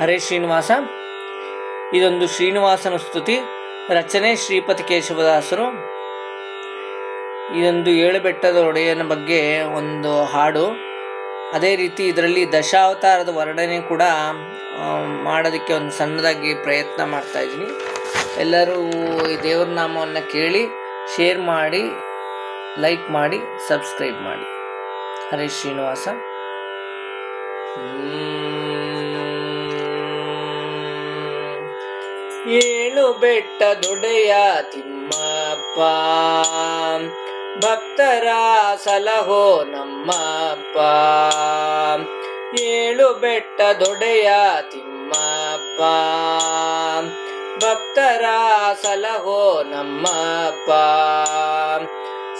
ಹರೇ ಶ್ರೀನಿವಾಸ. ಇದೊಂದು ಶ್ರೀನಿವಾಸನ ಸ್ತುತಿ, ರಚನೆ ಶ್ರೀಪತಿ ಕೇಶವದಾಸರು. ಇದೊಂದು ಏಳು ಬೆಟ್ಟದ ಒಡೆಯನ ಬಗ್ಗೆ ಒಂದು ಹಾಡು. ಅದೇ ರೀತಿ ಇದರಲ್ಲಿ ದಶಾವತಾರದ ವರ್ಣನೆ ಕೂಡ ಮಾಡೋದಕ್ಕೆ ಒಂದು ಸಣ್ಣದಾಗಿ ಪ್ರಯತ್ನ ಮಾಡ್ತಾ ಇದ್ದೀನಿ. ಎಲ್ಲರೂ ಈ ದೇವ್ರ ನಾಮವನ್ನು ಕೇಳಿ, ಶೇರ್ ಮಾಡಿ, ಲೈಕ್ ಮಾಡಿ, ಸಬ್ಸ್ಕ್ರೈಬ್ ಮಾಡಿ. ಹರೇ ಶ್ರೀನಿವಾಸ. ಏಳು ಬೆಟ್ಟ ದೊಡೆಯ ತಿಮ್ಮಪ್ಪ. ಭಕ್ತರ ಸಲಹೋ ನಮ್ಮಪ್ಪ. ಏಳು ಬೆಟ್ಟ ದೊಡೆಯ ತಿಮ್ಮಪ್ಪ. ಭಕ್ತರ ಸಲಹೋ ನಮ್ಮಪ್ಪ.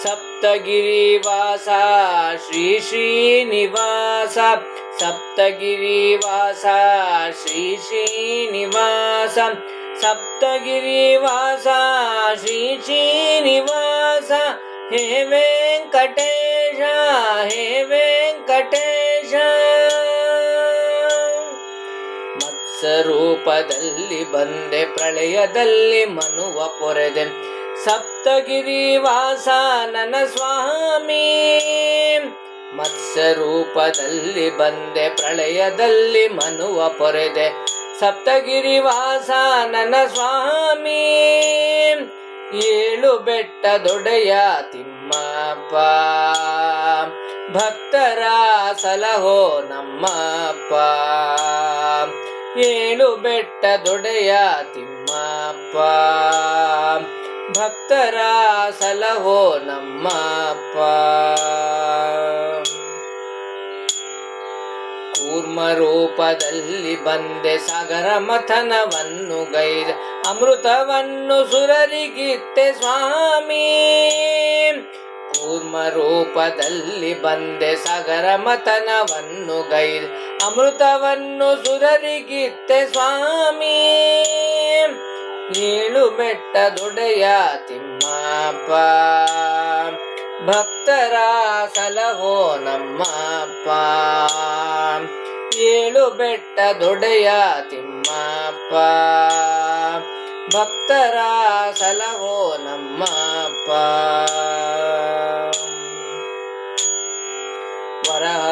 ಸಪ್ತಗಿರಿ ವಾಸ ಶ್ರೀ ಶ್ರೀನಿವಾಸ. ಸಪ್ತಗಿರಿ ವಾಸ ಶ್ರೀ ಶ್ರೀನಿವಾಸ. ಸಪ್ತಗಿರಿ ವಾಸ ಶ್ರೀ ಶ್ರೀನಿವಾಸ, ಹೇ ವೆಂಕಟೇಶ ಹೇ ವೆಂಕಟೇಶ. ಮತ್ಸರೂಪದಲ್ಲಿ ಬಂದೆ, ಪ್ರಳಯದಲ್ಲಿ ಮನುವ ಪೊರೆದೆ. ಸಪ್ತಗಿರಿವಾಸ, ನನ್ನ ಸ್ವಾಮಿ. ಮತ್ಸ್ಯರೂಪದಲ್ಲಿ ಬಂದೆ, ಪ್ರಳಯದಲ್ಲಿ ಮನುವ ಪೊರೆದೆ. ಸಪ್ತಗಿರಿ ವಾಸ ನನ್ನ ಸ್ವಾಮಿ. ಏಳು ಬೆಟ್ಟ ದೊಡೆಯ ತಿಮ್ಮಪ್ಪ. ಭಕ್ತರ ಸಲಹೋ ನಮ್ಮಪ್ಪ. ಏಳು ಬೆಟ್ಟ ದೊಡೆಯ ತಿಮ್ಮಪ್ಪ. ಭಕ್ತರ ಸಲಹೋ ನಮ್ಮಪ್ಪ. ರೂಪದಲ್ಲಿ ಬಂದೆ ಸಾಗರ ಮಥನವನ್ನು ಗೈದ, ಅಮೃತವನ್ನು ಸುರರಿಗಿತ್ತೆ ಸ್ವಾಮಿ. ಕೂರ್ಮ ರೂಪದಲ್ಲಿ ಬಂದೆ ಸಾಗರ ಮಥನವನ್ನು ಗೈದ, ಅಮೃತವನ್ನು ಸುರರಿಗಿತ್ತೆ ಸ್ವಾಮಿ. ಏಳು ಬೆಟ್ಟ ದೊಡೆಯ ತಿಮ್ಮಪ್ಪ, ಭಕ್ತರ ಸಲಹೋ ನಮ್ಮಪ್ಪ. ಏಳು ಬೆಟ್ಟ ದೊಡೆಯ ತಿಮ್ಮಪ್ಪ. ಭಕ್ತರ ಸಲಹೋ ನಮ್ಮಪ್ಪ.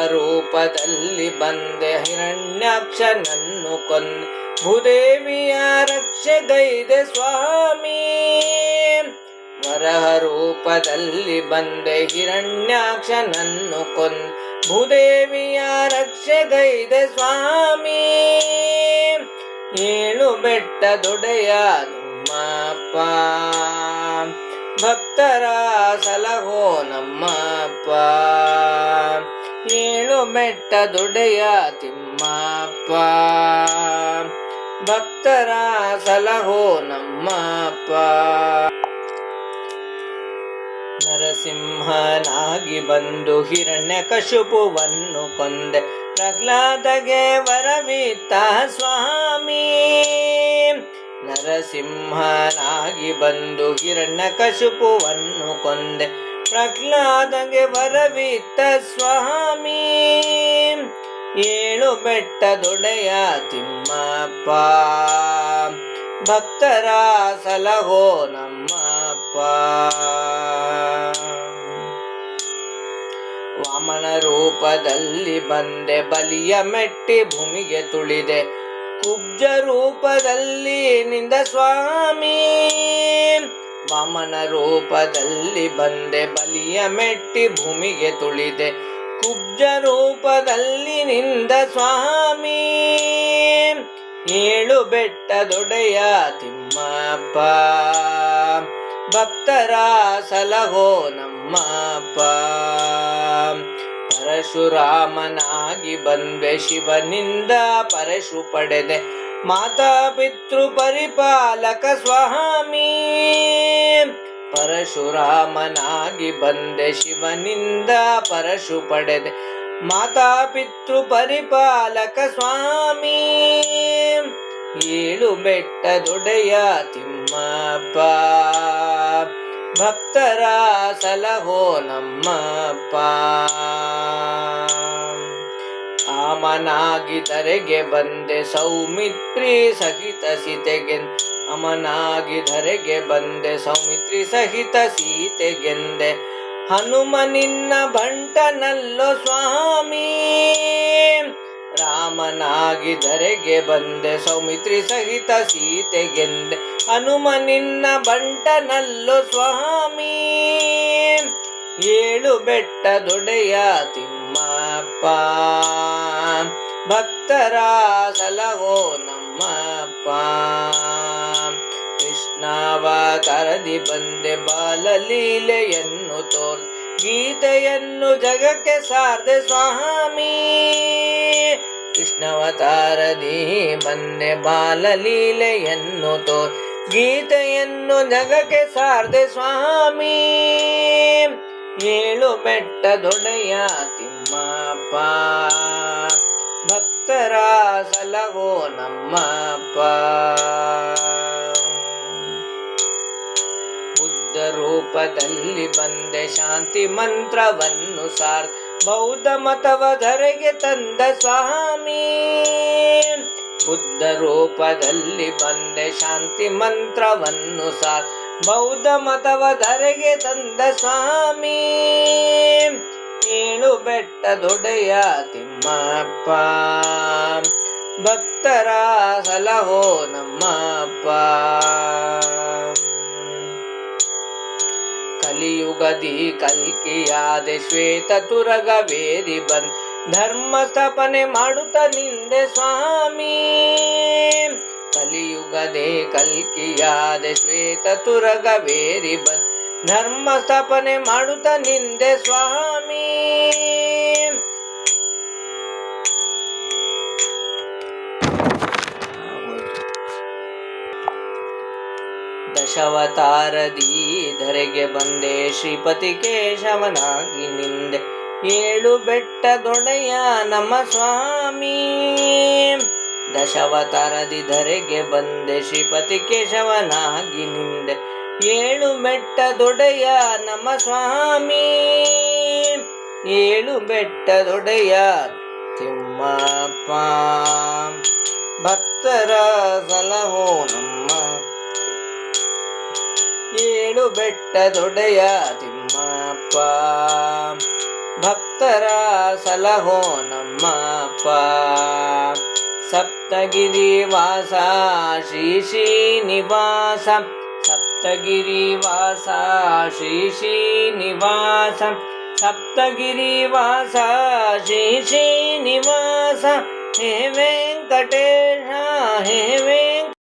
ರೂಪದಲ್ಲಿ ಬಂದೆ ಹಿರಣ್ಯಾಕ್ಷನನ್ನು ಕೊನ್ ಭೂದೇವಿಯ ರಕ್ಷೆಗೈದೆ ಸ್ವಾಮಿ. ವರಹ ರೂಪದಲ್ಲಿ ಬಂದೆ ಹಿರಣ್ಯಾಕ್ಷನನ್ನು ಕೊಂದೆ ಭೂದೇವಿಯ ರಕ್ಷೆಗೈದೆ ಸ್ವಾಮಿ. ಏಳು ಬೆಟ್ಟ ದೊಡೆಯ ನಮ್ಮಪ್ಪ. ಭಕ್ತರ ಸಲಹೋ ನಮ್ಮಪ್ಪ. ಏಳು ಬೆಟ್ಟ ದೊಡೆಯ ತಿಮ್ಮಪ್ಪ. ಭಕ್ತರ ಸಲಹೋ ನಮ್ಮಪ್ಪ. ನರಸಿಂಹನಾಗಿ ಬಂದು ಹಿರಣ್ಯ ಕಶುಪುವನ್ನು ಕೊಂದೆ. ಪ್ರಹ್ಲಾದಗೆ ವರವಿತ್ತ ಸ್ವಾಮಿ. ನರಸಿಂಹನಾಗಿ ಬಂದು ಹಿರಣ್ಯ ಕಶುಪುವನ್ನು ಕೊಂದೆ. ಪ್ರಹ್ಲಾದಗೆ ವರವಿತ್ತ ಸ್ವಾಮಿ. ಏಳು ಬೆಟ್ಟ ದೊಡೆಯ ತಿಮ್ಮಪ್ಪ. ಭಕ್ತರ ಸಲಹೋ ನಮ್ಮಪ್ಪ. ವಾಮನ ರೂಪದಲ್ಲಿ ಬಂದೆ, ಬಲಿಯ ಮೆಟ್ಟಿ ಭೂಮಿಗೆ ತುಳಿದೆ. ಕುಬ್ಜ ರೂಪದಲ್ಲಿ ನಿಂದ ಸ್ವಾಮಿ. ವಾಮನ ರೂಪದಲ್ಲಿ ಬಂದೆ, ಬಲಿಯ ಮೆಟ್ಟಿ ಭೂಮಿಗೆ ತುಳಿದೆ. ಕುಬ್ಜ ರೂಪದಲ್ಲಿ ನಿಂದ ಸ್ವಾಮಿ. ಏಳು ಬೆಟ್ಟ ದೊಡೆಯ ತಿಮ್ಮಪ್ಪ. ಭಕ್ತರ ಸಲಹೋ ನಮ್ಮಪ್ಪ. ಪರಶುರಾಮನಾಗಿ ಬಂದೆ ಶಿವನಿಂದ ಪರಶು ಪಡೆದೆ. ಮಾತಾ ಪಿತೃ ಪರಿಪಾಲಕ ಸ್ವಾಮಿ. ಪರಶುರಾಮನಾಗಿ ಬಂದೆ ಶಿವನಿಂದ ಪರಶು ಪಡೆದೆ. ಮಾತಾ ಪಿತೃ ಪರಿಪಾಲಕ ಸ್ವಾಮಿ. ಏಳು ಬೆಟ್ಟ ದೊಡೆಯ ತಿಮ್ಮಪ್ಪ. ಭಕ್ತರ ಸಲಹೋ ನಮ್ಮಪ್ಪ. ಅಮನಾಗಿ ಧರೆಗೆ ಬಂದೆ ಸೌಮಿತ್ರಿ ಸಹಿತ ಸೀತೆಗೆ ಅಮನಾಗಿ ಧರೆಗೆ ಬಂದೆ ಸೌಮಿತ್ರಿ ಸಹಿತ ಸೀತೆಗೆಂದೆ. ಹನುಮನಿನ್ನ ಭಂಟನಲ್ಲೋ ಸ್ವಾಮಿ. ರಾಮನಾಗಿ ಧರೆಗೆ ಬಂದೆ. ಸೌಮಿತ್ರಿ ಸಹಿತ ಸೀತೆಗೆಂದೆ. ಹನುಮ ನಿನ್ನ ಬಂಟನಲ್ಲೋ ಸ್ವಾಮಿ. ಏಳು ಬೆಟ್ಟ ದೊಡೆಯ ತಿಮ್ಮಪ್ಪ. ಭಕ್ತರ ಸಲಹೋ ನಮ್ಮಪ್ಪ. ಕೃಷ್ಣಾವತಾರದಿ ಬಂದೆ ಬಾಲಲೀಲೆಯನ್ನು ತೋರ್ ಗೀತೆಯನ್ನು ಜಗಕ್ಕೆ ಸಾರ್ದೆ ಸ್ವಾಮಿ. ಕೃಷ್ಣಾವತಾರದಿ ಬಂದೆ ಬಾಲಲೀಲೆಯನ್ನು ತೋ ಗೀತೆಯನ್ನು ಜಗಕ್ಕೆ ಸಾರ್ದೆ ಸ್ವಾಮಿ. ಏಳು ಬೆಟ್ಟ ದೊಡೆಯ ತಿಮ್ಮಪ್ಪ. ಭಕ್ತರ ಸಲವೋ ನಮ್ಮಪ್ಪ. ಬುದ್ಧ ರೂಪದಲ್ಲಿ ಬಂದೆ ಶಾಂತಿ ಮಂತ್ರವನ್ನು ಸಾರ್ ಬೌದ್ಧ ಮತವ ಧರೆಗೆ ತಂದ ಸ್ವಾಮಿ. ಬುದ್ಧ ರೂಪದಲ್ಲಿ ಬಂದೆ ಶಾಂತಿ ಮಂತ್ರವನ್ನು ಸಾ, ಬೌದ್ಧ ಮತವ ಧರೆಗೆ ತಂದ ಸ್ವಾಮಿ. ಏಳು ಬೆಟ್ಟ ದೊಡೆಯ ತಿಮ್ಮಪ್ಪ. ಭಕ್ತರ ಸಲಹೋ ನಮ್ಮಪ್ಪ. ಕಲಿಯುಗದಿ ಕಲ್ಕಿಯಾದೆ ಶ್ವೇತ ತುರಗವೇರಿ ಬಂದ್ ಧರ್ಮ ಸ್ಥಾಪನೆ ಮಾಡುತ್ತ ನಿಂದೆ ಸ್ವಾಮಿ. ಕಲಿಯುಗದೆ ಕಲ್ಕಿಯಾದೆ ಶ್ವೇತ ತುರಗವೇರಿ ಬಂದ್ ಧರ್ಮ ಸ್ಥಾಪನೆ ಮಾಡುತ್ತ ನಿಂದೆ ಸ್ವಾಮಿ. ದಶವತಾರದಿ ಧರೆಗೆ ಬಂದೆ. ಶ್ರೀಪತಿ ಕೇಶವನಾಗಿ ನಿಂದೆ. ಏಳು ಬೆಟ್ಟ ದೊಡೆಯ ನಮ್ಮ ಸ್ವಾಮಿ. ದಶವತಾರದಿ ಧರೆಗೆ ಬಂದೆ. ಶ್ರೀಪತಿ ಕೇಶವನಾಗಿ ನಿಂದೆ. ಏಳು ಬೆಟ್ಟ ದೊಡೆಯ ನಮ್ಮ ಸ್ವಾಮಿ. ಏಳು ಬೆಟ್ಟ ದೊಡೆಯ ತಿಮ್ಮಪ್ಪ. ಭಕ್ತರ ಸಲಹೋ ನಮ್ಮ ಏಳು ಬೆಟ್ಟ ದೊಡೆಯ ತಿಮ್ಮಪ್ಪ ಭಕ್ತರ ಸಲಹೋ ನಮ್ಮಪ್ಪ ಸಪ್ತಗಿರಿ ವಾಸ ಶ್ರೀ ಶ್ರೀನಿವಾಸ ಸಪ್ತಗಿರಿ ವಾಸ ಶ್ರೀ ಶ್ರೀನಿವಾಸ ಸಪ್ತಗಿರಿ ವಾಸ ಶ್ರೀ ಶ್ರೀನಿವಾಸ ಹೇ ವೆಂಕಟೇಶ ಹೇ ವೆಂಕ